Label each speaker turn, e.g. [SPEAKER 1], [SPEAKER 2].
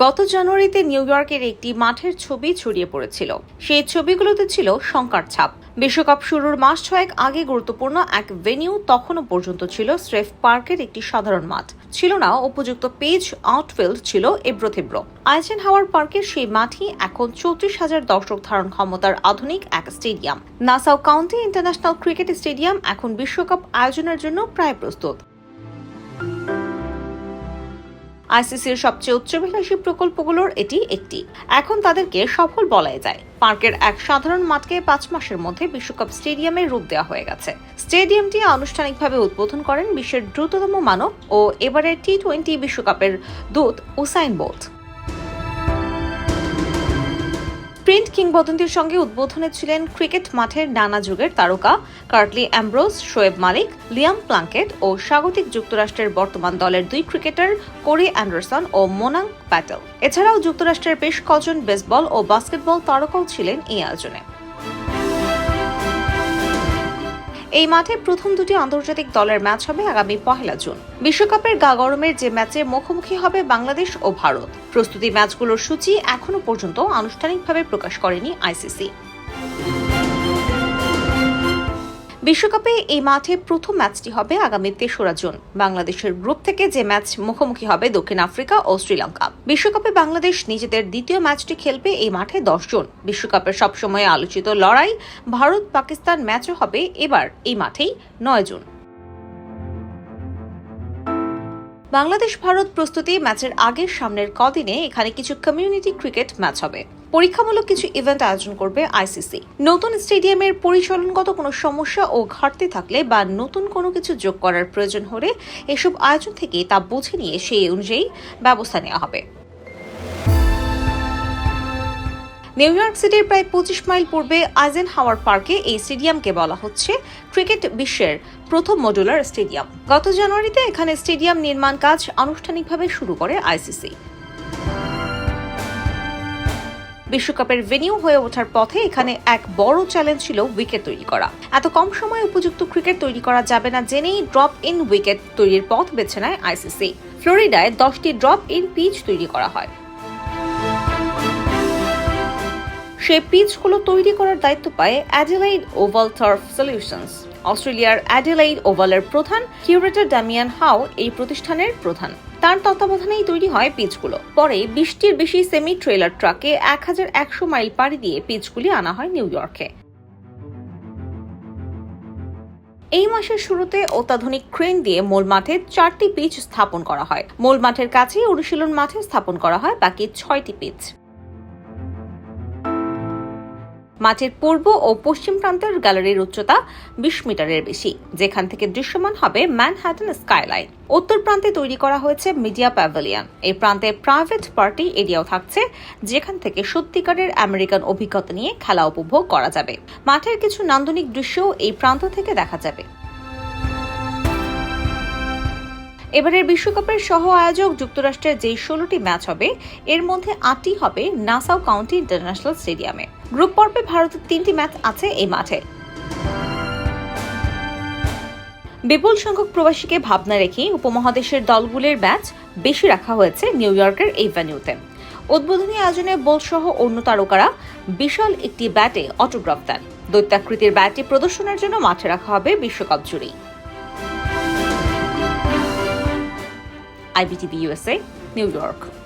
[SPEAKER 1] গত জানুয়ারিতে নিউ ইয়র্কের একটি মাঠের ছবি ছড়িয়ে পড়েছিল। সেই ছবিগুলোতে ছিল শঙ্কার ছাপ। বিশ্বকাপ শুরুর মাস ছয়েক আগে গুরুত্বপূর্ণ এক ভেনিউ তখনও পর্যন্ত ছিল স্রেফ পার্কের একটি সাধারণ মাঠ। ছিল না, উপযুক্ত পেজ আউটফিল্ড ছিল এব্রো এব্রোথেব্রো আইজেন হাওয়ার পার্কের সেই মাঠই এখন চৌত্রিশ হাজার দর্শক ধারণ ক্ষমতার আধুনিক এক stadium. Nassau County International Cricket Stadium এখন বিশ্বকাপ আয়োজনের জন্য প্রায় প্রস্তুত। আইসিসির সবচেয়ে উচ্চাভিলাষী প্রকল্পগুলোর এটি একটি। এখন তাদেরকে সফল বলাই যায়। পার্কের এক সাধারণ মাঠকে পাঁচ মাসের মধ্যে বিশ্বকাপ স্টেডিয়ামের রূপ দেওয়া হয়ে গেছে। স্টেডিয়ামটি আনুষ্ঠানিকভাবে উদ্বোধন করেন বিশ্বের দ্রুততম মানব ও এবারের টি টোয়েন্টি বিশ্বকাপের দূত উসাইন বোল্ট। প্রিন্ট কিংবদন্তির সঙ্গে উদ্বোধনে ছিলেন ক্রিকেট মাঠের নানা যুগের তারকা Curtly Ambrose, Shoaib Malik, Liam Plunkett ও স্বাগতিক যুক্তরাষ্ট্রের বর্তমান দলের দুই ক্রিকেটার কোরি অ্যান্ডারসন ও মোনাং প্যাটেল। এছাড়াও যুক্তরাষ্ট্রের বেশ কজন বেসবল ও বাস্কেটবল তারকাও ছিলেন এই আয়োজনে। এই মাঠে প্রথম দুটি আন্তর্জাতিক দলের ম্যাচ হবে আগামী পহেলা জুন। বিশ্বকাপের গা গরমের যে ম্যাচে মুখোমুখি হবে বাংলাদেশ ও ভারত। প্রস্তুতি ম্যাচগুলোর সূচি এখনও পর্যন্ত আনুষ্ঠানিকভাবে প্রকাশ করেনি আইসিসি। বিশ্বকাপে এই মাঠে প্রথম ম্যাচটি হবে আগামী তেসরা জুন। বাংলাদেশের গ্রুপ থেকে যে ম্যাচ মুখোমুখি হবে দক্ষিণ আফ্রিকা ও শ্রীলঙ্কা। বিশ্বকাপে বাংলাদেশ নিজেদের দ্বিতীয় ম্যাচটি খেলবে এই মাঠে দশ জন। বিশ্বকাপের সবসময় আলোচিত লড়াই ভারত পাকিস্তান ম্যাচও হবে এবার, এই মাঠেই নয় জুন। বাংলাদেশ ভারত প্রস্তুতি ম্যাচের আগের সামনের কদিনে এখানে কিছু কমিউনিটি ক্রিকেট ম্যাচ হবে। পরীক্ষামূলক কিছু ইভেন্ট আয়োজন করবে আইসিসি নতুন স্টেডিয়ামের পরিচালনগত কোনো সমস্যা ও ঘাটতি থাকলে বা নতুন কোনো কিছু যোগ করার প্রয়োজন হলে এসব আয়োজন থেকে তা বুঝে নিয়ে সেই অনুযায়ী ব্যবস্থা নেওয়া হবে। নিউ ইয়র্ক সিটির প্রায় পঁচিশ মাইল পূর্বে আইজেন হাওয়ার পার্কে এই স্টেডিয়ামকে বলা হচ্ছে ক্রিকেট বিশ্বের প্রথম মডুলার স্টেডিয়াম। গত জানুয়ারিতে এখানে স্টেডিয়াম নির্মাণ কাজ আনুষ্ঠানিকভাবে শুরু করে আইসিসি বিশ্বকাপের ভেনিউ হয়ে ওঠার পথে এখানে এক বড় চ্যালেঞ্জ ছিল উইকেট তৈরি করা। এত কম সময়ে উপযুক্ত ক্রিকেট তৈরি করা যাবে না জেনেই ড্রপ ইন উইকেট তৈরির পথ বেছে নেয় আইসিসি ফ্লোরিডায় দশটি ড্রপ ইন পিচ তৈরি করা হয়। সে পিচগুলো তৈরি করার দায়িত্ব পায় অ্যাডিলাইড ওভাল টার্ফ সলিউশনস অস্ট্রেলিয়ার অ্যাডিলাইড ওভালের প্রধান কিউরেটর ড্যামিয়ান হাও এই প্রতিষ্ঠানের প্রধান। তার তত্ত্বাবধানেই তৈরি হয় পিচগুলো। পরে বিশটির বেশি সেমি ট্রেলার ট্রাকে এক হাজার একশো মাইল পাড়ি দিয়ে পিচগুলি আনা হয় নিউ ইয়র্কে। এই মাসের শুরুতে অত্যাধুনিক ক্রেন দিয়ে মূল মাঠে চারটি পিচ স্থাপন করা হয়। মূল মাঠের কাছেই অনুশীলন মাঠে স্থাপন করা হয়, বাকি ছয়টি পিচ। মাঠের পূর্ব ও পশ্চিম প্রান্তের গ্যালারির উচ্চতা বিশ মিটারের বেশি, যেখান থেকে দৃশ্যমান হবে ম্যানহাটন স্কাইলাইন। উত্তর প্রান্তে তৈরি করা হয়েছে মিডিয়া প্যাভেলিয়ন। এই প্রান্তে প্রাইভেট পার্টি এরিয়াও থাকছে, যেখান থেকে সত্যিকারের আমেরিকান অভিজ্ঞতা নিয়ে খেলা উপভোগ করা যাবে। মাঠের কিছু নান্দনিক দৃশ্যও এই প্রান্ত থেকে দেখা যাবে। এবারের বিশ্বকাপের সহ আয়োজক যুক্তরাষ্ট্রের যে ষোলোটি ম্যাচ হবে, এর মধ্যে আটটি হবে নাসাউ কাউন্টি ইন্টারন্যাশনাল স্টেডিয়ামে। গ্রুপ পর্বে ভারতের তিনটি ম্যাচ আছে এই মাঠে। বিপুল সংখ্যক প্রবাসীকে ভাবনা রেখে উপমহাদেশের দলগুলির ম্যাচ বেশি রাখা হয়েছে নিউ ইয়র্কের এই ভেন্যুতে। উদ্বোধনী আয়োজনে বোলসহ অন্য তারকারা বিশাল একটি ব্যাটে অটোগ্রাফ দেন। দৈত্যাকৃতির ব্যাটটি প্রদর্শনের জন্য মাঠে রাখা হবে বিশ্বকাপ জুড়েই আইবিটিভি ইউএসএ নিউ ইয়র্ক